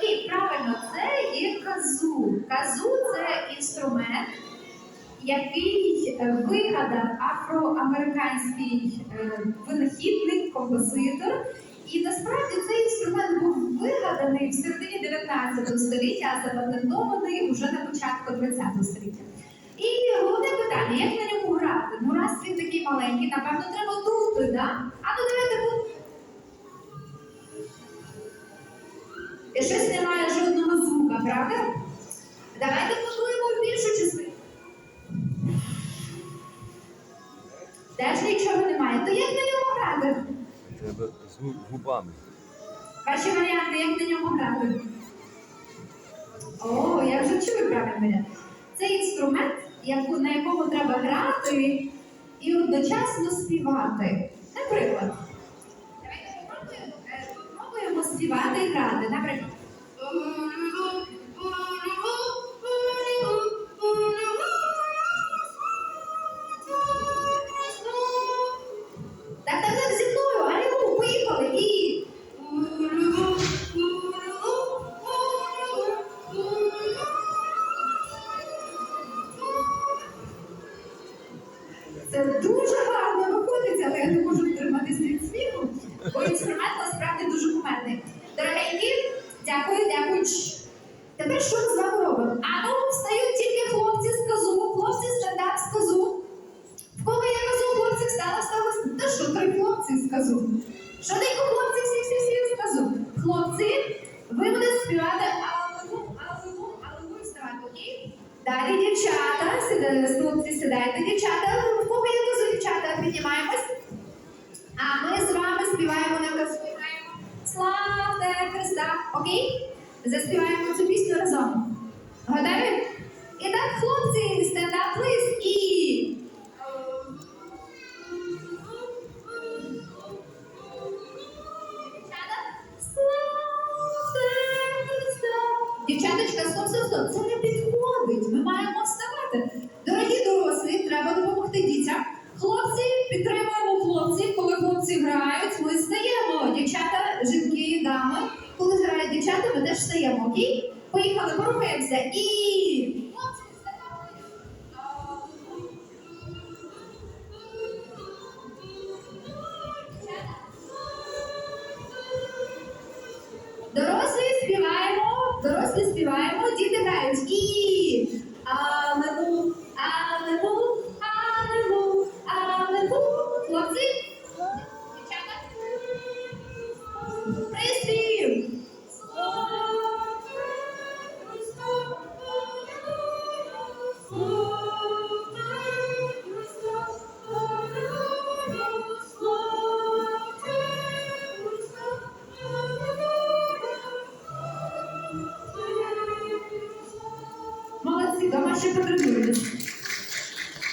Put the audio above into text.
Окей, правильно, це є казу. Казу це інструмент, який е, вигадав афроамериканський е, винахідник, композитор. І насправді цей інструмент був вигаданий в середині 19 століття, а запатентований уже на початку 20 століття. І головне питання, як на ньому грати? Ну, раз він такий маленький, напевно, треба дути, да? А ну давайте І щось немає жодного звука, правда? Давайте подуємо в більшу частину. Теж нічого немає. То як на ньому грати? Треба звук губами. Ваші варіанти, як на ньому грати? О, я вже чую правильно мене. Це інструмент, на якому треба грати і одночасно співати. Наприклад, співати і грати. Наприклад. Так, так, так, зі мною, алло, поїхали і. Це дуже гарно виходить, але я не можу втриматися від сміху, бо інструмент насправді дуже кумедний. Дорогенькі, дякую, дякую. Тепер що ми з вами робимо? А ну, встають тільки хлопці з казу, хлопці стендап з казу. В кого я казу, хлопці встали, встали. Та що, три хлопці з казу? Швиденько, хлопці, всі, всі, всі з казу. Хлопці, ви будете співати алелу, алелу, алелу, вставати, окей? Далі дівчата, сідайте, хлопці, сідайте, дівчата, в кого я казу, дівчата, піднімаємось. Окей? Заспіваємо цю пісню разом. Готові? І так, хлопці, стендап лист і. Дівчаточка, стоп, стоп, стоп, це не підходить. Ми маємо вставати. Дорогі дорослі, треба допомогти дітям. Хлопці, підтримуємо хлопців. Коли хлопці грають, ми стаємо. Дівчата, жінки, дами. Коли грають дівчата, ми теж стаємо, окей? Поїхали, порухаємося і. Дорослі співаємо, дорослі співаємо, діти грають. І а, алелу, Молодці, дома ще потренуєтесь.